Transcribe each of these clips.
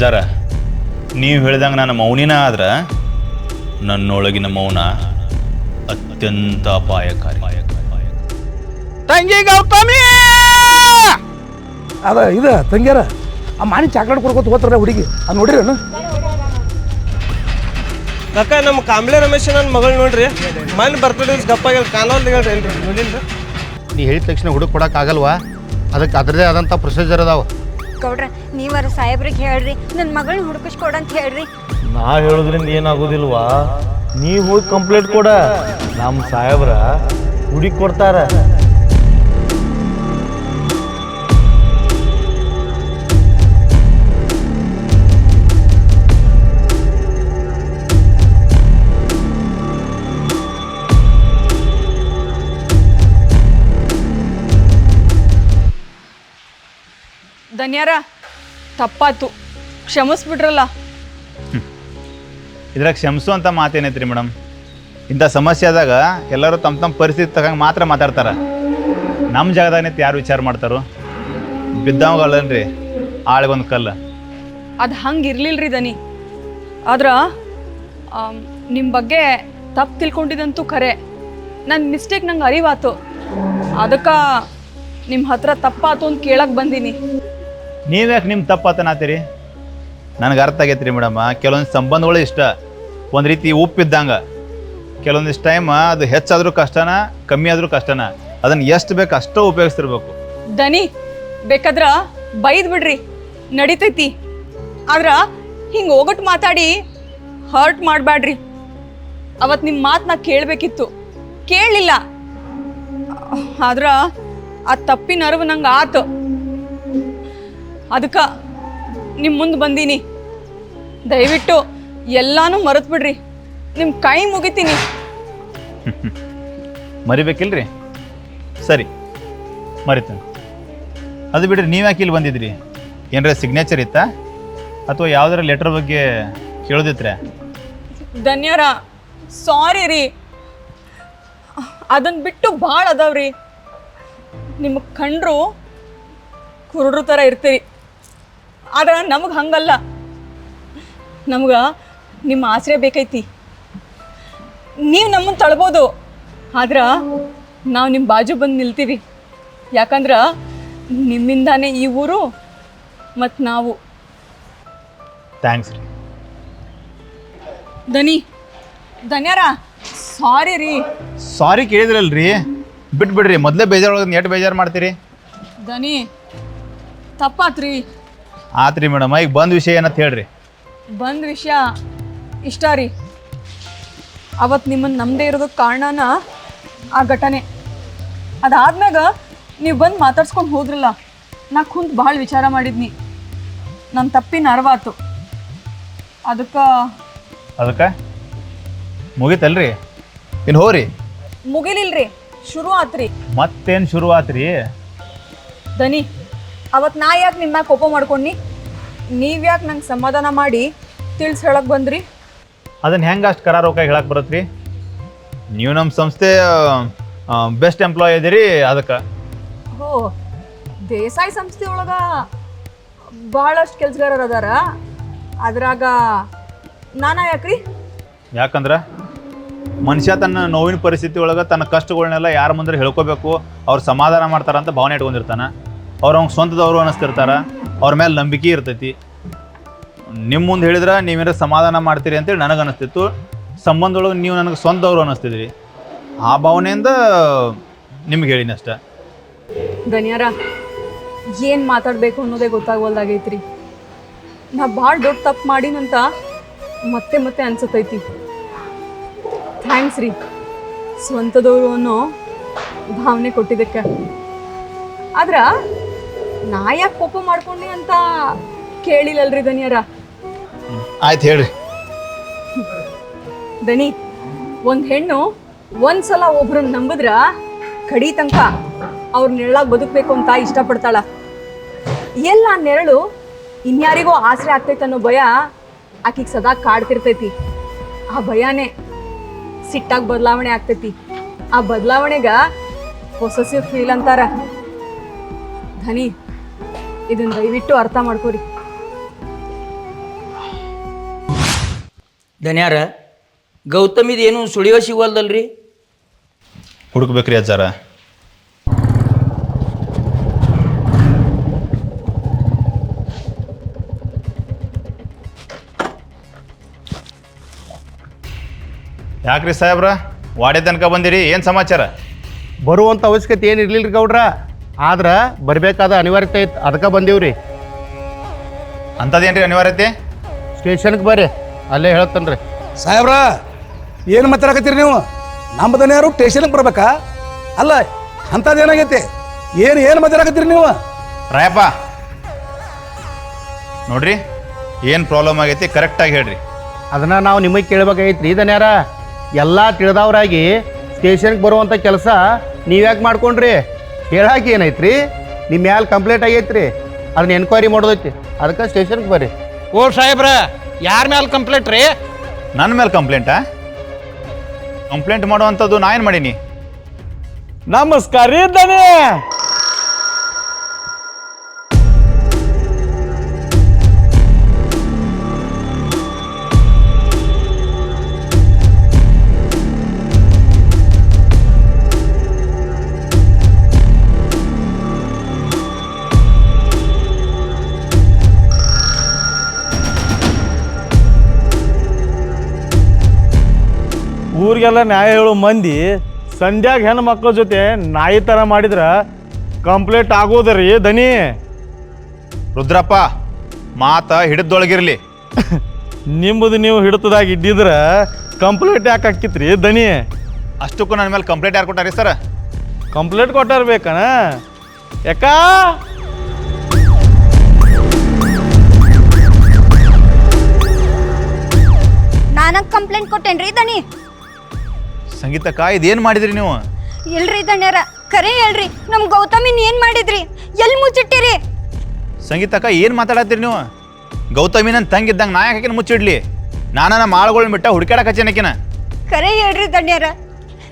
ಅಜ್ಜಾರ ನೀವು ಹೇಳ್ದಂಗೆ ನಾನು ಮೌನಿನ ಆದ್ರೆ ನನ್ನೊಳಗಿನ ಮೌನ ಅತ್ಯಂತ ಅಪಾಯಕಾರಿ. ತಂಗಿ ಗೌತಮಿ! ಅದ ಇದು ತಂಗ್ಯಾರ ಆ ಮಾನಿ ಚಾಕ್ಲೇಟ್ ಕೊಡ್ಕೊತ ಹೋಗ್ತಾರ ಹುಡುಗಿ. ಅದು ನೋಡಿರೇನು ಕಕ್ಕ ನಮ್ಮ ಕಾಂಬ್ಳೆ ರಮೇಶ್ ನನ್ನ ಮಗಳು ನೋಡ್ರಿ. ಮನ್ ಬರ್ತಡೇ ಗಪ್ಪಾಗಿ ಕಾನೋಲ್ ಹೇಳ್ರಿ ನೋಡಿಲ್ರಿ? ನೀ ಹೇಳಿದ ತಕ್ಷಣ ಹುಡುಗ ಕೊಡೋಕ್ಕಾಗಲ್ವಾ ಅದಕ್ಕೆ ಅದರದೇ ಆದಂಥ ಪ್ರೊಸೀಜರ್ ಅದಾವ. ಗೌಡ್ರ, ನೀವರ ಸಾಹೇಬ್ರಿಗೆ ಹೇಳ್ರಿ ನನ್ನ ಮಗಳನ್ನ ಹುಡುಕಿಸ್ಕೊಡ ಅಂತ ಹೇಳ್ರಿ. ನಾ ಹೇಳೋದ್ರಿಂದ ಏನಾಗೋದಿಲ್ವಾ? ನೀ ಹೋಗಿ ಕಂಪ್ಲೇಂಟ್ ಕೊಡ. ನಮ್ಮ ಸಾಹೇಬ್ರ ಹುಡುಕಿ ಕೊಡ್ತಾರ. ಧನ್ಯಾರ. ತಪ್ಪಾತು ಕ್ಷಮಿಸ್ಬಿಟ್ರಲ್ಲ. ಇದ್ರಾಗ ಕ್ಷಮಿಸು ಅಂತ ಮಾತೇನೈತ್ರಿ ಮೇಡಮ್. ಇಂಥ ಸಮಸ್ಯೆ ಆದಾಗ ಎಲ್ಲರೂ ತಮ್ಮ ತಮ್ಮ ಪರಿಸ್ಥಿತಿ ತಗಂಗೆ ಮಾತ್ರ ಮಾತಾಡ್ತಾರ. ನಮ್ಮ ಜಾಗದಾಗ ನಿಂತು ಯಾರು ವಿಚಾರ ಮಾಡ್ತಾರೋ? ಬಿದ್ದವಗಳನ್ರಿ ಆಳ್ಗೊಂದು ಕಲ್ಲು. ಅದು ಹಂಗೆ ರೀ ದನಿ. ಆದ್ರ ನಿಮ್ಮ ಬಗ್ಗೆ ತಪ್ಪು ತಿಳ್ಕೊಂಡಿದ್ದಂತೂ ಖರೆ. ನನ್ನ ಮಿಸ್ಟೇಕ್ ನಂಗೆ ಅರಿವಾತು ಅದಕ್ಕೆ ನಿಮ್ಮ ಹತ್ರ ತಪ್ಪಾತು ಅಂತ ಕೇಳಕ್ಕೆ ಬಂದೀನಿ. ನೀವ್ಯಾಕೆ ನಿಮ್ಮ ತಪ್ಪಾತನಾತೀರಿ ನನಗೆ ಅರ್ಥ ಆಗೈತೆ ರೀ ಮೇಡಮ್ಮ ಕೆಲವೊಂದು ಸಂಬಂಧಗಳು ಇಷ್ಟ. ಒಂದು ರೀತಿ ಉಪ್ಪಿದ್ದಂಗೆ. ಕೆಲವೊಂದಿಷ್ಟು ಟೈಮ್ ಅದು ಹೆಚ್ಚಾದರೂ ಕಷ್ಟನ, ಕಮ್ಮಿ ಆದರೂ ಕಷ್ಟನ. ಅದನ್ನು ಎಷ್ಟು ಬೇಕು ಅಷ್ಟೋ ಉಪಯೋಗಿಸ್ತಿರ್ಬೇಕು. ದನಿ, ಬೇಕಾದ್ರೆ ಬೈದ್ ಬಿಡ್ರಿ. ನಡಿತೈತಿ. ಆದ್ರೆ ಹಿಂಗೆ ಹೋಗಟ್ಟು ಮಾತಾಡಿ ಹರ್ಟ್ ಮಾಡಬೇಡ್ರಿ ಅವತ್ತು ನಿಮ್ಮ ಮಾತನ್ನ ಕೇಳಬೇಕಿತ್ತು. ಕೇಳಲಿಲ್ಲ. ಆದ್ರೆ ಆ ತಪ್ಪಿನ ಅರಿವು ನಂಗೆ ಆತು. ಅದಕ್ಕೆ ನಿಮ್ಮ ಮುಂದೆ ಬಂದೀನಿ. ದಯವಿಟ್ಟು ಎಲ್ಲಾನು ಮರೆತು ಬಿಡ್ರಿ ನಿಮ್ಮ ಕೈ ಮುಗಿತೀನಿ. ಮರಿಬೇಕಿಲ್ರಿ? ಸರಿ ಮರಿತೇನೆ. ಅದು ಬಿಡ್ರಿ ನೀವ್ಯಾಕೆ ಇಲ್ಲಿ ಬಂದಿದ್ರಿ? ಏನಾರ ಸಿಗ್ನೇಚರ್ ಇತ್ತಾ? ಅಥವಾ ಯಾವ್ದಾರ ಲೆಟರ್ ಬಗ್ಗೆ ಕೇಳೋದಿತ್ರೆ ಧನ್ಯರ ಸಾರಿ ರೀ. ಅದನ್ನ ಬಿಟ್ಟು ಭಾಳ ಅದಾವ್ರಿ. ನಿಮ್ಮ ಕಂಡ್ರು ಕುರುಡ್ರ ಥರ ಇರ್ತೀರಿ. ಆದ್ರೆ ನಮಗೆ ಹಂಗಲ್ಲ. ನಮ್ಗೆ ನಿಮ್ಮ ಆಸರೆ ಬೇಕೈತಿ. ನೀವು ನಮ್ಮನ್ನು ತಳ್ಬೋದು. ಆದ್ರೆ ನಾವು ನಿಮ್ಮ ಬಾಜು ಬಂದು ನಿಲ್ತೀವಿ. ಯಾಕಂದ್ರೆ ನಿಮ್ಮಿಂದಾನೇ ಈ ಊರು ಮತ್ತು ನಾವು. ಥ್ಯಾಂಕ್ಸ್ ರೀ. ದನಿ ಧನ್ಯಾರ ಸಾರಿ ರೀ. ಸಾರಿ ಕೇಳಿದ್ರಲ್ರಿ. ಬಿಟ್ಬಿಡ್ರಿ ಮೊದಲೇ ಬೇಜಾರು ಎಷ್ಟು ಬೇಜಾರು ಮಾಡ್ತೀರಿ. ದನಿ ತಪ್ಪಾತ್ರಿ. ಆತ್ರಿ ಮೇಡಮ್ ಈಗ ಬಂದ ವಿಷಯ ಏನಂತ ಹೇಳ್ರಿ. ಬಂದ ವಿಷಯ ಇಷ್ಟ ರೀ. ಅವತ್ತು ನಿಮ್ಮನ್ನು ನಮ್ಮದೇ ಇರೋದಕ್ಕೆ ಕಾರಣನ ಆ ಘಟನೆ. ಅದಾದ್ಮ್ಯಾಗ ನೀವು ಬಂದು ಮಾತಾಡ್ಸ್ಕೊಂಡು ಹೋದ್ರಲ್ಲ ನಾ ಕುಂತು ಭಾಳ ವಿಚಾರ ಮಾಡಿದ್ನಿ. ನನ್ನ ತಪ್ಪಿನ ಅರ್ವಾತು. ಅದಕ್ಕೆ ಅದಕ್ಕೆ? ಮುಗೀತಲ್ರಿ? ಇನ್ನು ಹೋರಿ. ಮುಗಿಲಿಲ್ರಿ ಶುರು ಆತ್ರಿ. ಮತ್ತೇನು ಶುರು ಆತ್ರಿ? ದನಿ ಅವತ್ತು ನಾ ಯಾಕೆ ನಿಮ್ಮ ಕೋಪ ಮಾಡ್ಕೊಂಡು ನೀವು ಯಾಕೆ ನಂಗೆ ಸಮಾಧಾನ ಮಾಡಿ ತಿಳ್ಸಿ ಹೇಳಕ್ಕೆ ಬಂದ್ರಿ? ಅದನ್ನ ಹೆಂಗೆ ಅಷ್ಟು ಕರಾರೋಕ ಹೇಳಕ್ಕೆ ಬರತ್ರಿ? ನೀವು ನಮ್ಮ ಸಂಸ್ಥೆ ಬೆಸ್ಟ್ ಎಂಪ್ಲಾಯ್ ಇದೀರಿ ಅದಕ್ಕೆ. ಓ ದೇಸಾಯಿ ಸಂಸ್ಥೆ ಒಳಗ ಭಾಳಷ್ಟು ಕೆಲ್ಸಗಾರರು ಅದಾರ. ಅದ್ರಾಗ ನಾನಾ ಯಾಕ್ರಿ? ಯಾಕಂದ್ರೆ ಮನುಷ್ಯ ತನ್ನ ನೋವಿನ ಪರಿಸ್ಥಿತಿ ಒಳಗೆ ತನ್ನ ಕಷ್ಟಗಳನ್ನೆಲ್ಲ ಯಾರ ಮುಂದೆ ಹೇಳ್ಕೋಬೇಕು ಅವ್ರು ಸಮಾಧಾನ ಮಾಡ್ತಾರಂತ ಭಾವನೆ ಇಟ್ಕೊಂಡಿರ್ತಾನೆ. ಅವ್ರು ಅವ್ನ ಸ್ವಂತದವರು ಅನ್ನಿಸ್ತಿರ್ತಾರೆ ಅವ್ರ ಮೇಲೆ ನಂಬಿಕೆ ಇರ್ತೈತಿ. ನಿಮ್ಮ ಮುಂದೆ ಹೇಳಿದ್ರೆ ನೀವೇನೋ ಸಮಾಧಾನ ಮಾಡ್ತೀರಿ ಅಂತೇಳಿ ನನಗೆ ಅನಿಸ್ತಿತ್ತು. ಸಂಬಂಧದೊಳಗೆ ನೀವು ನನಗೆ ಸ್ವಂತದವರು ಅನ್ನಿಸ್ತಿದ್ರಿ ಆ ಭಾವನೆಯಿಂದ ನಿಮ್ಗೆ ಹೇಳಿನಿ ಅಷ್ಟೆ. ಧನ್ಯಾರ ಏನು ಮಾತಾಡಬೇಕು ಅನ್ನೋದೇ ಗೊತ್ತಾಗವಲ್ದಾಗೈತ್ರಿ. ನಾ ಭಾಳ ದೊಡ್ಡ ತಪ್ಪು ಮಾಡಿನಂತ ಮತ್ತೆ ಮತ್ತೆ ಅನ್ಸತೈತಿ. ಥ್ಯಾಂಕ್ಸ್ ರೀ. ಸ್ವಂತದವರು ಅನ್ನೋ ಭಾವನೆ ಕೊಟ್ಟಿದ್ದಕ್ಕೆ. ಆದ್ರ ನಾ ಯಾಕೆ ಕೋಪ ಮಾಡ್ಕೊಂಡಿ ಅಂತ ಕೇಳಿಲ್ಲಲ್ರಿ ಧನಿಯರ? ಆಯ್ತು ಹೇಳ್ರಿ. ದನಿ ಒಂದು ಹೆಣ್ಣು ಒಂದ್ಸಲ ಒಬ್ರನ್ನ ನಂಬಿದ್ರ ಕಡಿ ತನಕ ಅವ್ರ ನೆರಳಾಗಿ ಬದುಕಬೇಕು ಅಂತ ಇಷ್ಟಪಡ್ತಾಳ. ಎಲ್ಲ ನೆರಳು ಇನ್ಯಾರಿಗೋ ಆಸರೆ ಆಗ್ತೈತೆ ಅನ್ನೋ ಭಯ ಆಕಿಗೆ ಸದಾ ಕಾಡ್ತಿರ್ತೈತಿ. ಆ ಭಯನೇ ಸಿಟ್ಟಾಗಿ ಬದಲಾವಣೆ ಆಗ್ತೈತಿ. ಆ ಬದಲಾವಣೆಗ ಪೊಸೆಸಿವ್ ಫೀಲ್ ಅಂತಾರ. ಧನಿ ಇದನ್ನ ದಯವಿಟ್ಟು ಅರ್ಥ ಮಾಡ್ಕೋರಿ. ಧನ್ಯಾರ ಗೌತಮಿದು ಏನು ಸುಳಿಯೋ ಸಿಗಲ್ದಲ್ರಿ ಹುಡುಕ್ಬೇಕ್ರಿ ಅಜ್ಜಾರ. ಯಾಕ್ರಿ ಸಾಹೇಬ್ರ? ವಾಡೆ ತನಕ ಬಂದಿರಿ ಏನು ಸಮಾಚಾರ? ಬರುವಂಥ ಅವಶ್ಯಕತೆ ಏನು ಇರ್ಲಿಲ್ಲ ರೀ ಗೌಡ್ರ? ಆದ್ರೆ ಬರಬೇಕಾದ ಅನಿವಾರ್ಯತೆ ಐತೆ. ಅದಕ್ಕೆ ಬಂದೀವ್ರಿ. ಅಂಥದ್ದೇನ್ರಿ ಅನಿವಾರ್ಯತೆ? ಸ್ಟೇಷನ್ಗೆ ಬರ್ರಿ. ಅಲ್ಲೇ ಹೇಳ್ತಾನೆ ರೀ ಸಾಹೇಬ್ರ ಏನು ಮಾತಾಡಕತ್ತೀರಿ ನೀವು? ನಮ್ಮದನ್ನ ಯಾರು ಸ್ಟೇಷನ್ಗೆ ಬರ್ಬೇಕಾ? ಅಲ್ಲ ಅಂಥದ್ದು ಏನಾಗೈತಿ? ಏನು ಏನು ಮಾತಾಡಕತ್ತೀರಿ ನೀವು? ರಾಯಪ್ಪ ನೋಡ್ರಿ ಏನು ಪ್ರಾಬ್ಲಮ್ ಆಗೈತಿ ಕರೆಕ್ಟಾಗಿ ಹೇಳ್ರಿ. ಅದನ್ನ ನಾವು ನಿಮಗೆ ಕೇಳ್ಬೇಕಾಗೈತ್ರಿ. ಇದನ್ಯಾರ ಎಲ್ಲ ತಿಳಿದವರಾಗಿ ಸ್ಟೇಷನ್ಗೆ ಬರುವಂಥ ಕೆಲಸ ನೀವ್ಯಾಕೆ ಮಾಡ್ಕೊಂಡ್ರಿ? ಹೇಳಾಕ ಏನೈತ್ರಿ? ನಿಮ್ಮ ಮ್ಯಾಲೆ ಕಂಪ್ಲೇಂಟ್ ಆಗೈತ್ರಿ. ಅದನ್ನ ಎನ್ಕ್ವೈರಿ ಮಾಡೋದೈತಿ. ಅದಕ್ಕೆ ಸ್ಟೇಷನ್ಗೆ ಬರ್ರಿ. ಓ ಸಾಹೇಬ್ರ ಯಾರ ಮ್ಯಾಲ ಕಂಪ್ಲೇಂಟ್ ರೀ? ನನ್ನ ಮೇಲೆ ಕಂಪ್ಲೇಂಟಾ ಕಂಪ್ಲೇಂಟ್ ಮಾಡುವಂಥದ್ದು ನಾ ಏನು ಮಾಡೀನಿ? ನಮಸ್ಕಾರ ರೀ ದನಿ ಊರಿಗೆಲ್ಲ ನ್ಯಾಯ ಹೇಳೋ ಮಂದಿ ಸಂಧ್ಯಾಗ ಹೆಣ್ಣು ಮಕ್ಕಳ ಜೊತೆ ನಾಯಿ ಥರ ಮಾಡಿದ್ರ ಕಂಪ್ಲೇಂಟ್ ಆಗೋದ್ರಿ ದನಿ. ರುದ್ರಪ್ಪ ಮಾತ ಹಿಡಿದೊಳಗಿರ್ಲಿ. ನಿಮ್ಮದು ನೀವು ಹಿಡಿತದಾಗ ಇದ್ದಿದ್ರೆ ಕಂಪ್ಲೇಂಟ್ ಯಾಕೆ ಹಾಕಿತ್ರಿ ದನಿ? ಅಷ್ಟಕ್ಕೂ ನನ್ನ ಮೇಲೆ ಕಂಪ್ಲೇಂಟ್ ಯಾರು ಕೊಟ್ಟಾರಿ ಸರ್? ಕಂಪ್ಲೇಂಟ್ ಕೊಟ್ಟಿರ್ಬೇಕಣ ಯಾಕ? ನಾನಂಗ್ ಕಂಪ್ಲೇಂಟ್ ಕೊಟ್ಟೇನ್ರಿ ದಣಿ ಸಂಗೀತಕ್ಕ ಇದೇನು ಮಾಡಿದ್ರಿ ನೀವು? ಎಲ್ರಿ ದಣ್ಯಾರ ಕರೆ ಹೇಳ್ರಿ. ನಮ್ ಗೌತಮಿನ್ ಏನ್ ಮಾಡಿದ್ರಿ? ಎಲ್ ಮುಚ್ಚಿಟ್ಟಿರಿ? ಸಂಗೀತಕ್ಕ ಏನು ಮಾತಾಡತ್ತೀರಿ ನೀವು? ಗೌತಮಿ ನನ್ನ ತಂಗಿದ್ದಂಗೆ ನಾ ಯಾಕೆ ಮುಚ್ಚಿಡ್ಲಿ. ನಾನ ನಮ್ಮ ಆಳುಗಳನ್ನ ಬಿಟ್ಟ ಹುಡುಕಾಡಕ್ ಹಚ್ಚೇನಕಿನ ಕರೆ ಹೇಳ್ರಿ ದಣ್ಯಾರ.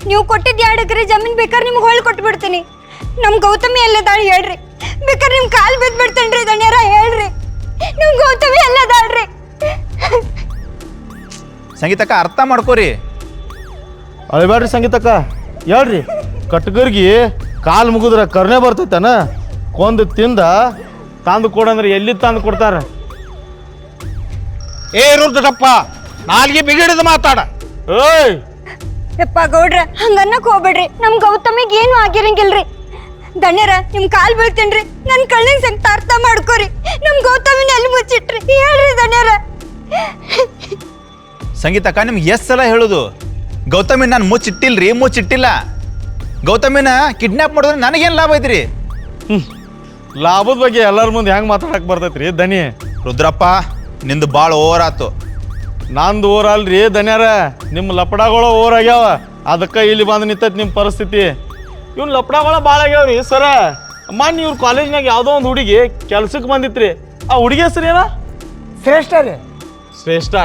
ನೀವು ಕೊಟ್ಟಿದ್ದು ಎರಡು ಎಕರೆ ಜಮೀನ್ ಬೇಕಾದ್ರೆ ನಿಮ್ಗೆ ಹೊಳ್ ಬಿಡ್ತೀನಿ ನಮ್ ಗೌತಮಿ ಎಲ್ಲದಾಳ್ ಹೇಳ್ರಿ. ಬೇಕಾದ್ರೆ ನಿಮ್ ಕಾಲ್ ಬಿದ್ದು ಬಿಡ್ತೇನ್ರಿ ದಣ್ಯರ ಹೇಳ್ರಿ. ನಮ್ ಗೌತಮಿ ಎಲ್ಲದಾಳ್ರಿ ಸಂಗೀತಕ್ಕ ಅರ್ಥ ಮಾಡ್ಕೋರಿ. ಅಳ್ಬೇಡ್ರಿ ಸಂಗೀತಕ್ಕ ಹೇಳ್ರಿ. ಕಟ್ಗರ್ಗಿ ಕಾಲು ಮುಗಿದ್ರೆ ಕರ್ನೆ ಬರ್ತೈತನ? ಕೊಂದು ತಿಂದ ತಂದು ಕೊಡಂದ್ರೆ ಎಲ್ಲಿ ತಂದು ಕೊಡ್ತಾರ? ಏ ರುದ್ರಪ್ಪ ನಾಲ್ಗೆ ಬಿಗಿಡಿದ ಮಾತಾಡ. ಏಪ್ಪ ಯಪ್ಪ ಗೌಡ್ರ ಹಂಗನ್ನಕ್ ಹೋಗ್ಬೇಡ್ರಿ. ನಮ್ ಗೌತಮಿಗೆ ಏನು ಆಗಿರಂಗಿಲ್ರಿ. ದಣ್ಯರ ನಿಮ್ ಕಾಲ್ ಬೀಳ್ತೇನ್ರಿ. ನನ್ ಕಣ್ಣಿನ ಸಂಗತ ಅರ್ಥ ಮಾಡ್ಕೋರಿ. ನಮ್ ಗೌತಮಿನ ಎಲ್ಲಿ ಮುಚ್ಚಿಟ್ರಿ? ಹೇಳ್ರಿ ದಣ್ಯರ. ಸಂಗೀತಕ್ಕ ನಿಮ್ಗೆ ಎಷ್ಟು ಸಲ ಹೇಳೋದು? ಗೌತಮಿ ನಾನು ಮುಚ್ಚಿಟ್ಟಿಲ್ರಿ ಮುಚ್ಚಿಟ್ಟಿಲ್ಲ. ಗೌತಮಿನ ಕಿಡ್ನಾಪ್ ಮಾಡಿದ್ರೆ ನನಗೇನು ಲಾಭ ಐತ್ರಿ? ಲಾಭದ ಬಗ್ಗೆ ಎಲ್ಲರ ಮುಂದೆ ಹೆಂಗೆ ಮಾತಾಡಕ್ಕೆ ಬರ್ತೈತ್ರಿ ದನಿ? ರುದ್ರಪ್ಪ ನಿಂದು ಭಾಳ ಓವರ್ ಆತು. ನಂದು ಓವರ್ ಅಲ್ರಿ ದನ್ಯಾರ. ನಿಮ್ಮ ಲಪಡಾಗಳ ಓವರ್ ಆಗ್ಯಾವ. ಅದಕ್ಕೆ ಇಲ್ಲಿ ಬಂದು ನಿಂತೈತಿ ನಿಮ್ಮ ಪರಿಸ್ಥಿತಿ. ಇವ್ನ ಲಪಡಗಳ ಭಾಳ ಆಗ್ಯಾವ್ರಿ ಸರ. ಮೊನ್ನೆ ಇವ್ರ ಕಾಲೇಜ್ನಾಗ ಯಾವುದೋ ಒಂದು ಹುಡುಗಿ ಕೆಲ್ಸಕ್ಕೆ ಬಂದಿತ್ರಿ. ಆ ಹುಡುಗಿ ಹೆಸರು ಏನ ಶ್ರೇಷ್ಠ ರೀ. ಶ್ರೇಷ್ಠ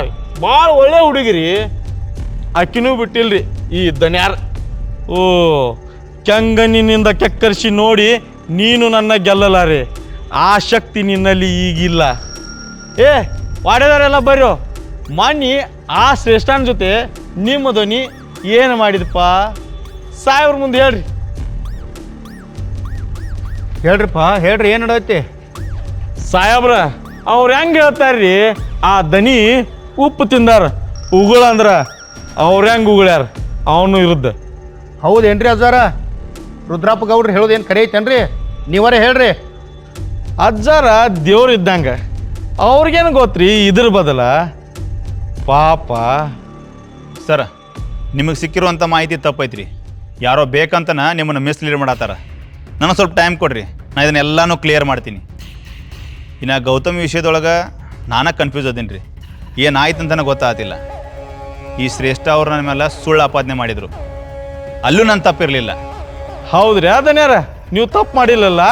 ಭಾಳ ಒಳ್ಳೆ ಹುಡುಗಿರಿ. ಅಕ್ಕಿನೂ ಬಿಟ್ಟಿಲ್ರಿ ಈ ದನ್ಯಾರ. ಓ ಕೆಂಗನಿನಿಂದ ಕೆಕ್ಕರಿಸಿ ನೋಡಿ ನೀನು ನನ್ನ ಗೆಲ್ಲಲಾರೆ. ಆ ಶಕ್ತಿ ನಿನ್ನಲ್ಲಿ ಈಗಿಲ್ಲ. ಏ ವಾಡೆದಾರೆಲ್ಲ ಬರ್ರೋ ಮನ್ನಿ ಆ ಶ್ರೇಷ್ಠನ ಜೊತೆ ನಿಮ್ಮ ಧ್ವನಿ ಏನು ಮಾಡಿದಪ್ಪ ಸಾಯವ್ರ ಮುಂದೆ ಹೇಳ್ರಿ. ಹೇಳ್ರಿಪ್ಪ ಹೇಳ್ರಿ ಏನು ನಡೈತಿ? ಸಾಹೇಬ್ರ ಅವ್ರು ಹೆಂಗೆ ಹೇಳ್ತಾರ್ರಿ? ಆ ದನಿ ಉಪ್ಪು ತಿಂದಾರ ಉಗುಳ ಅಂದ್ರ ಅವ್ರು ಹೆಂಗೆ ಉಗುಳ್ಯಾರ ಅವನು ಇರುದ್ದ. ಹೌದೇನ್ರಿ ಅಜ್ಜಾರ? ರುದ್ರಪ್ಪ ಗೌಡ್ರು ಹೇಳೋದು ಏನು ಕರೆ ಐತೇನ್ರಿ? ನೀವರೇ ಹೇಳ್ರಿ. ಅಜ್ಜಾರ ದೇವ್ರು ಇದ್ದಂಗೆ. ಅವ್ರಿಗೇನು ಗೊತ್ತ್ರಿ? ಇದ್ರ ಬದಲ ಪಾಪ. ಸರ್ ನಿಮಗೆ ಸಿಕ್ಕಿರುವಂಥ ಮಾಹಿತಿ ತಪ್ಪೈತ್ರಿ. ಯಾರೋ ಬೇಕಂತನ ನಿಮ್ಮನ್ನು ಮಿಸ್ಲೀಡ್ ಮಾಡತ್ತಾರ. ನನಗೆ ಸ್ವಲ್ಪ ಟೈಮ್ ಕೊಡ್ರಿ. ನಾ ಇದನ್ನೆಲ್ಲನೂ ಕ್ಲಿಯರ್ ಮಾಡ್ತೀನಿ. ಇನ್ನು ಗೌತಮ್ ವಿಷಯದೊಳಗೆ ನಾನೇ ಕನ್ಫ್ಯೂಸ್ ಅದೀನಿ ರೀ ಏನಾಯ್ತು ಅಂತನೇ ಗೊತ್ತಾಗ್ತಿಲ್ಲ ಈ ಶ್ರೇಷ್ಠ ಅವ್ರು ನನ್ನ ಮೇಲೆ ಸುಳ್ಳು ಆಪಾದನೆ ಮಾಡಿದರು. ಅಲ್ಲೂ ನನ್ನ ತಪ್ಪಿರಲಿಲ್ಲ. ಹೌದ್ರಿ ಅದನ್ಯಾರ ನೀವು ತಪ್ಪು ಮಾಡಿಲ್ಲಲ್ಲ?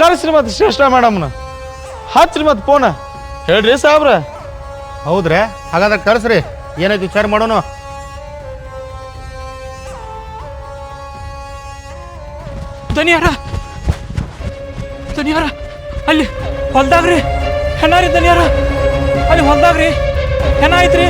ಕಳಿಸ್ರಿ ಮತ್ತೆ ಶ್ರೇಷ್ಠ ಮೇಡಮ್ನ. ಹಚ್ರಿ ಮತ್ತೆ ಫೋನ ಹೇಳ್ರಿ ಸಾಬ್ರ. ಹೌದ್ರಿ ಹಾಗಾದ್ರೆ ಕಳಿಸ್ರಿ ಏನಾಯ್ತು ವಿಚಾರ ಮಾಡೋಣ ದನಿಯಾರ ದನಿಯಾರ ಅಲ್ಲಿ ಹೊಲ್ದಾಗ್ರಿ. ಹೆಣ್ಣಾರಿ ರೀ ದನಿಯಾರ ಅಲ್ಲಿ ಹೊಲ್ದಾಗ್ರಿ. ಹೆಣ ಐತ್ರಿ.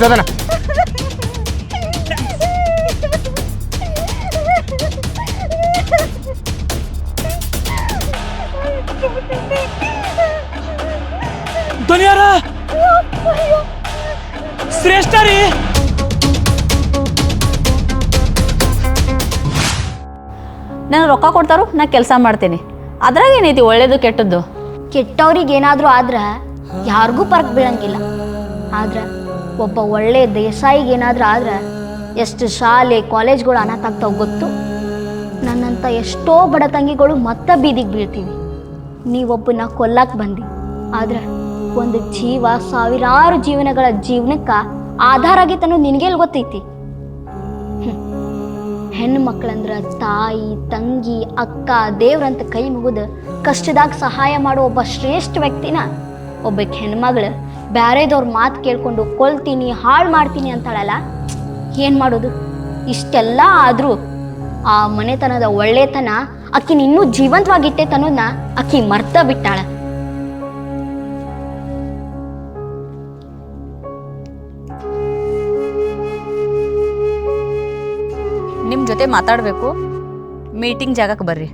ಬಿಡ್ಸೋದನ ಧ್ವನಿಯಾರ ಶ್ರೇಷ್ಠ ರೀ ನಾನು ರೊಕ್ಕ ಕೊಡ್ತಾರೋ ನಾ ಕೆಲಸ ಮಾಡ್ತೀನಿ. ಅದ್ರಾಗ ಏನೈತಿ ಒಳ್ಳೇದು ಕೆಟ್ಟದ್ದು? ಕೆಟ್ಟವ್ರಿಗೆ ಏನಾದರೂ ಆದ್ರೆ ಯಾರಿಗೂ ಪರಕ್ ಬೀಳಂಗಿಲ್ಲ. ಆದ್ರೆ ಒಬ್ಬ ಒಳ್ಳೆ ದೇಸಾಯಿಗೆ ಏನಾದರೂ ಆದರೆ ಎಷ್ಟು ಶಾಲೆ, ಕಾಲೇಜ್ಗಳು ಅನಾಥಾಗ್ತಾವ ಗೊತ್ತು? ನನ್ನಂಥ ಎಷ್ಟೋ ಬಡ ತಂಗಿಗಳು ಮತ್ತೆ ಬೀದಿಗೆ ಬೀಳ್ತೀವಿ. ನೀವೊಬ್ಬನ ಕೊಲ್ಲಕ್ಕೆ ಬಂದಿ ಆದರೆ ಒಂದು ಜೀವ, ಸಾವಿರಾರು ಜೀವನಗಳ ಜೀವನಕ್ಕೆ ಆಧಾರ ಆಗೈತೆ ನಿನಗೆ ನಿನಗೆಲ್ಲಿ ಗೊತ್ತೈತಿ? ಹೆಣ್ಣು ಮಕ್ಕಳಂದ್ರೆ ತಾಯಿ, ತಂಗಿ, ಅಕ್ಕ, ದೇವ್ರಂತ ಕೈ ಮುಗಿದು ಕಷ್ಟದಾಗ ಸಹಾಯ ಮಾಡೋ ಒಬ್ಬ ಶ್ರೇಷ್ಠ ವ್ಯಕ್ತಿನ ಒಬ್ಬಕ್ಕೆ ಹೆಣ್ಮಗಳು ಬ್ಯಾರೆದವ್ರ ಮಾತು ಕೇಳ್ಕೊಂಡು ಕೊಲ್ತೀನಿ, ಹಾಳು ಮಾಡ್ತೀನಿ ಅಂತಾಳಲ್ಲ, ಏನು ಮಾಡೋದು? ಇಷ್ಟೆಲ್ಲ ಆದರೂ ಆ ಮನೆತನದ ಒಳ್ಳೆತನ ಅಕ್ಕಿನ ಇನ್ನೂ ಜೀವಂತವಾಗಿಟ್ಟೆ ಅನ್ನೋದನ್ನ ಅಕ್ಕಿ ಮರ್ತ ಬಿಟ್ಟಾಳ. ನಿಮ್ಮ ಜೊತೆ ಮಾತಾಡಬೇಕು. ಮೀಟಿಂಗ್ ಜಾಗಕ್ಕೆ ಬರ್ರಿ.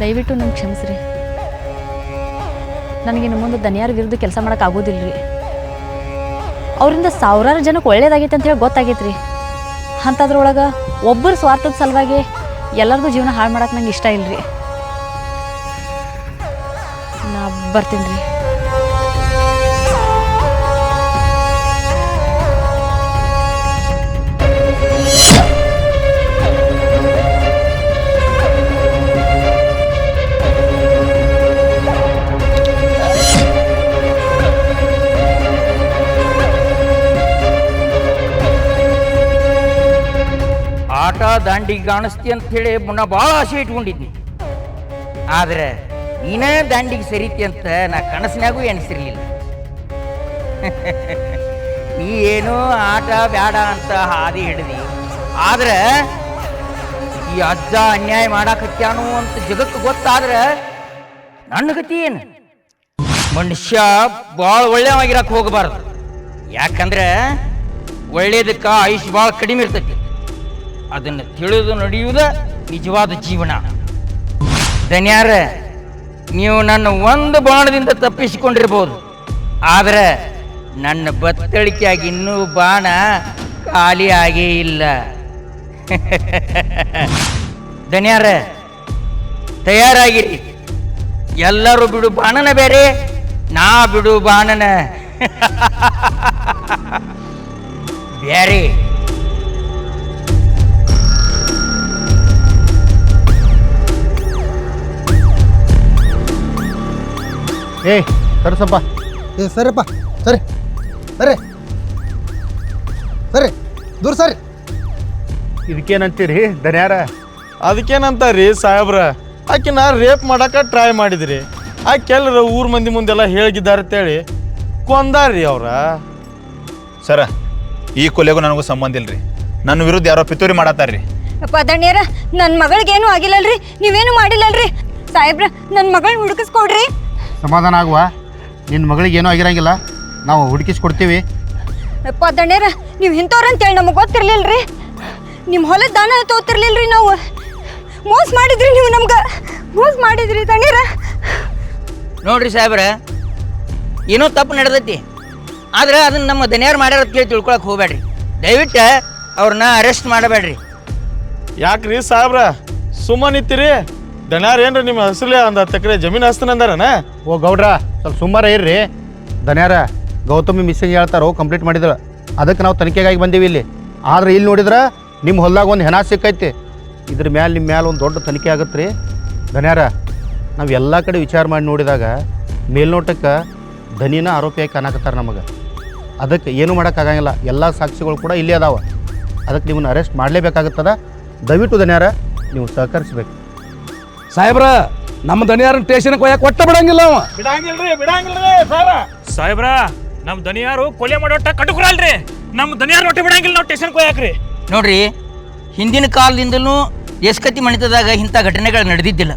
ದಯವಿಟ್ಟು ನಂಗೆ ಕ್ಷಮಿಸ್ರಿ. ನನಗೆ ಇನ್ನು ಮುಂದೆ ದನಿಯಾರ ವಿರುದ್ಧ ಕೆಲಸ ಮಾಡೋಕೆ ಆಗೋದಿಲ್ಲ ರೀ ಅವರಿಂದ ಸಾವಿರಾರು ಜನಕ್ಕೆ ಒಳ್ಳೇದಾಗೈತೆ ಅಂತ ಹೇಳಿ ಗೊತ್ತಾಗೈತೆ ರೀ ಅಂಥದ್ರೊಳಗೆ ಒಬ್ಬರ ಸ್ವಾರ್ಥದ ಸಲುವಾಗಿ ಎಲ್ಲರದು ಜೀವನ ಹಾಳು ಮಾಡಕ್ಕೆ ನಂಗೆ ಇಷ್ಟ ಇಲ್ಲ ರೀ ನಾ ಬರ್ತೀನಿ ರೀ. ಆಟ ದಾಂಡಿ ಕಾಣಿಸ್ತಿ ಅಂತ ಹೇಳಿ ಮುನ್ನ ಭಾಳ ಆಸೆ ಇಟ್ಕೊಂಡಿದ್ನಿ. ಆದ್ರೆ ನೀನೇ ದಾಂಡಿಗೆ ಸರಿತಿ ಅಂತ ನಾ ಕನಸಿನಾಗೂ ಎಣಿಸಿರ್ಲಿಲ್ಲ. ನೀ ಏನೋ ಆಟ ಬ್ಯಾಡ ಅಂತ ಹಾದಿ ಹಿಡಿದಿ. ಆದ್ರೆ ಈ ಅಜ್ಜ ಅನ್ಯಾಯ ಮಾಡಾಕತ್ಯಾನು ಅಂತ ಜಗತ್ತು ಗೊತ್ತಾದ್ರೆ ನನ್ನ ಗತಿ ಏನು? ಮನುಷ್ಯ ಭಾಳ ಒಳ್ಳೆಯವಾಗಿರಕ್ಕೆ ಹೋಗಬಾರ್ದು. ಯಾಕಂದ್ರೆ ಒಳ್ಳೇದಕ್ಕ ಆಯುಷ್ ಭಾಳ ಕಡಿಮೆ ಇರ್ತೈತಿ. ಅದನ್ನು ತಿಳಿದು ನಡೆಯುವುದ ನಿಜವಾದ ಜೀವನ. ಧನ್ಯಾರ, ನೀವು ನನ್ನ ಒಂದು ಬಾಣದಿಂದ ತಪ್ಪಿಸಿಕೊಂಡಿರ್ಬೋದು. ಆದರೆ ನನ್ನ ಬತ್ತಳಿಕೆಯಾಗಿ ಇನ್ನೂ ಬಾಣ ಖಾಲಿ ಆಗೇ ಇಲ್ಲ. ಧನ್ಯಾರ, ತಯಾರಾಗಿರಿ. ಎಲ್ಲರೂ ಬಿಡು ಬಾಣನ ಬೇರೆ, ನಾ ಬಿಡು ಬಾಣನ. ಬೇರೆ. ಏಯ್ ಸರಸಪ್ಪ. ಏ ಸರಿಪ್ಪ ಸರಿ. ಸರಿ. ಸರಿ. ದೂರ ಸರಿ. ಇದಕ್ಕೇನಂತೀರಿ ದನ್ಯಾರ ರೀ ಸಾಹೇಬ್ರ? ಆಕಿನ ರೇಪ್ ಮಾಡಕ್ಕೆ ಟ್ರೈ ಮಾಡಿದ್ರಿ. ಆ ಎಲ್ಲರ ಊರ್ ಮಂದಿ ಮುಂದೆಲ್ಲ ಹೇಳಿದ್ದಾರೆ ಅಂತೇಳಿ ಕೊಂದಾರ್ರಿ ಅವ್ರ. ಸರ ಈ ಕೊಲೆಗೂ ನನಗೂ ಸಂಬಂಧ ಇಲ್ರಿ. ನನ್ನ ವಿರುದ್ಧ ಯಾರೋ ಪಿತೂರಿ ಮಾಡತ್ತಾರ್ರಿ. ಪದಣ್ಯರ ದಣ್ಯರ ನನ್ನ ಮಗಳಿಗೇನು ಆಗಿಲ್ಲಲ್ರಿ ನೀವೇನು ಮಾಡಿಲ್ಲಲ್ರಿ. ಸಾಹೇಬ್ರ ನನ್ನ ಮಗಳನ್ನ ಹುಡುಕಿಸ್ಕೊಡ್ರಿ. ಸಮಾಧಾನ ಆಗುವ? ನಿನ್ನ ಮಗಳಿಗೆ ಏನೂ ಆಗಿರಂಗಿಲ್ಲ. ನಾವು ಹುಡುಕಿಸ್ಕೊಡ್ತೀವಿ. ಅಪ್ಪ ದಣ್ಯರ ನೀವು ಇಂಥವ್ರಂತೇಳಿ ನಮಗೆ ಗೊತ್ತಿರ್ಲಿಲ್ರಿ? ನಿಮ್ಮ ಹೊಲದ ದಾನ ತೋತಿರ್ಲಿಲ್ರಿ ನಾವು. ಮೋಸ ಮಾಡಿದ್ರಿ ನೀವು ನಮ್ಗೆ. ಮೋಸ ಮಾಡಿದ್ರಿ ತಣ್ಣೀರ. ನೋಡ್ರಿ ಸಾಹೇಬ್ರ ಏನೋ ತಪ್ಪು ನಡೆದೈತಿ. ಆದ್ರೆ ಅದನ್ನ ನಮ್ಮ ದನಿಯಾರು ಮಾಡ್ಯಾರ ಅಂತ ಹೇಳಿ ತಿಳ್ಕೊಳಕ್ ಹೋಗ್ಬೇಡ್ರಿ. ದಯವಿಟ್ಟು ಅವ್ರನ್ನ ಅರೆಸ್ಟ್ ಮಾಡಬೇಡ್ರಿ. ಯಾಕ್ರಿ ಸಾಹೇಬ್ರ? ಸುಮ್ಮನೆ ದನಾರ್ ಏನ್ರಿ ನಿಮ್ಮ ಹೆಸರಲ್ಲೇ ಒಂದು ಹತ್ತು ಎಕರೆ ಜಮೀನು ಹಸ್ತನಂದಾರನ ಓ ಗೌಡ್ರ, ಸ್ವಲ್ಪ ಸುಮಾರ ಇರ್ರಿ. ದನ್ಯಾರ ಗೌತಮಿ ಮಿಸ್ಸಿಂಗ್ ಹೇಳ್ತಾರೋ ಕಂಪ್ಲೀಟ್ ಮಾಡಿದ್ರು. ಅದಕ್ಕೆ ನಾವು ತನಿಖೆಗಾಗಿ ಬಂದೀವಿ ಇಲ್ಲಿ. ಆದ್ರೆ ಇಲ್ಲಿ ನೋಡಿದ್ರೆ ನಿಮ್ಮ ಹೊಲ್ದಾಗ ಒಂದು ಹೆಣ ಸಿಕ್ಕೈತಿ. ಇದ್ರ ಮ್ಯಾಲೆ ನಿಮ್ಮ ಮ್ಯಾಲೆ ಒಂದು ದೊಡ್ಡ ತನಿಖೆ ಆಗತ್ತೆ ರೀ ದನ್ಯಾರ, ನಾವು ಎಲ್ಲ ಕಡೆ ವಿಚಾರ ಮಾಡಿ ನೋಡಿದಾಗ ಮೇಲ್ನೋಟಕ್ಕೆ ದನಿನ ಆರೋಪಿಯಾಗಿ ಕಾಣಕತ್ತಾರ ನಮಗೆ. ಅದಕ್ಕೆ ಏನು ಮಾಡೋಕ್ಕಾಗಂಗಿಲ್ಲ ಎಲ್ಲ ಸಾಕ್ಷಿಗಳು ಕೂಡ ಇಲ್ಲೇ ಅದಾವ. ಅದಕ್ಕೆ ನಿಮ್ಮನ್ನ ಅರೆಸ್ಟ್ ಮಾಡಲೇಬೇಕಾಗುತ್ತದ. ದಯವಿಟ್ಟು ದನ್ಯಾರ, ನೀವು ಸಹಕರಿಸ್ಬೇಕು. ಸಾಹೇಬ್ರ ನಮ್ಮ ದನಿಯಾರನ್ನ ಸ್ಟೇಷನ್ ಒಯ್ಯಕ್ಕೆ ಒಟ್ಟ ಬಿಡಂಗಿಲ್ಲ ಅವ. ಬಿಡಂಗಿಲ್ರಿ ಬಿಡಂಗಿಲ್ರಿ ಸಾಹೇಬ್ರ. ಸಾಹೇಬ್ರ ನಮ್ಮ ದನಿಯಾರು ಕೊಲೆ ಮಾಡೋಟ ಕಟುಕುರಲ್ರಿ. ನಮ್ಮ ದನಿಯಾರು ಒಟ್ಟ ಬಿಡಂಗಿಲ್ಲ ನಾವು ಸ್ಟೇಷನ್ ಕೊಯ್ಯಾಕ್ರಿ. ನೋಡ್ರಿ ಹಿಂದಿನ ಕಾಲದಿಂದಲೂ ಎಸ್ಕತಿ ಮಣಿತದಾಗ ಇಂಥ ಘಟನೆಗಳು ನಡೆದಿದ್ದಿಲ್ಲ.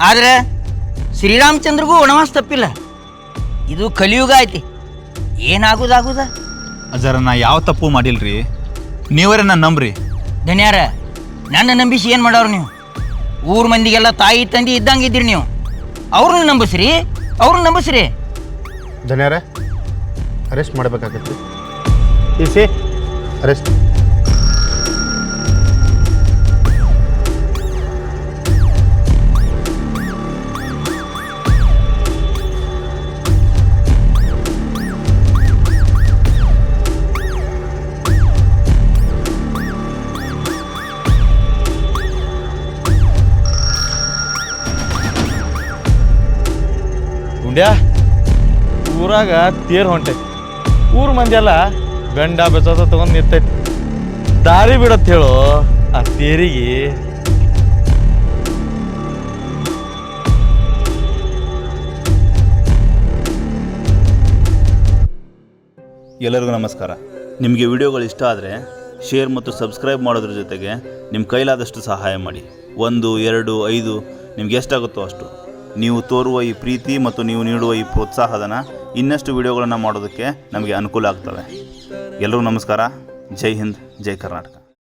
ಆದರೆ ಶ್ರೀರಾಮಚಂದ್ರಿಗೂ ಒಣವಾಸ ತಪ್ಪಿಲ್ಲ. ಇದು ಕಲಿಯುಗ ಐತಿ. ಏನಾಗುದಾಗುದ? ಅಜರ ನಾ ಯಾವ ತಪ್ಪು ಮಾಡಿಲ್ರಿ? ನೀವರೇ ನನ್ನ ನಂಬ್ರಿ. ಧನ್ಯಾರ ನನ್ನ ನಂಬಿಸಿ ಏನು ಮಾಡೋರು ನೀವು? ಊರ್ ಮಂದಿಗೆಲ್ಲ ತಾಯಿ ತಂದಿ ಇದ್ದಂಗೆ ಇದ್ದೀರಿ ನೀವು. ಅವ್ರನ್ನ ನಂಬಿಸ್ರಿ ಅವ್ರನ್ನ ನಂಬಿಸ್ರಿ. ಧನ್ಯಾರ, ಅರೆಸ್ಟ್ ಮಾಡಬೇಕಾಗತ್ತೆ. ಇಸಿ ಅರೆಸ್ಟ್. ಗುಂಡ್ಯಾ ಊರಾಗ ತೇರ್ ಹೊಂಟೈತಿ ಊರು ಮಂದಿ ಎಲ್ಲ ಗಂಡ ಬೆಸಸ ತಗೊಂಡ್ ನಿಂತೈತಿ. ದಾರಿ ಬಿಡತ್ ಹೇಳು ಆ ತೇರಿಗೆ. ಎಲ್ಲರಿಗೂ ನಮಸ್ಕಾರ. ನಿಮಗೆ ವಿಡಿಯೋಗಳು ಇಷ್ಟ ಆದರೆ ಶೇರ್ ಮತ್ತು ಸಬ್ಸ್ಕ್ರೈಬ್ ಮಾಡೋದ್ರ ಜೊತೆಗೆ ನಿಮ್ಮ ಕೈಲಾದಷ್ಟು ಸಹಾಯ ಮಾಡಿ. ಒಂದು, ಎರಡು, ಐದು, ನಿಮ್ಗೆ ಎಷ್ಟಾಗುತ್ತೋ ಅಷ್ಟು. ನೀವು ತೋರುವ ಈ ಪ್ರೀತಿ ಮತ್ತು ನೀವು ನೀಡುವ ಈ ಪ್ರೋತ್ಸಾಹಧನ ಇನ್ನಷ್ಟು ವಿಡಿಯೋಗಳನ್ನು ಮಾಡೋದಕ್ಕೆ ನಮಗೆ ಅನುಕೂಲ ಆಗ್ತವೆ. ಎಲ್ಲರೂ ನಮಸ್ಕಾರ. ಜೈ ಹಿಂದ್, ಜೈ ಕರ್ನಾಟಕ.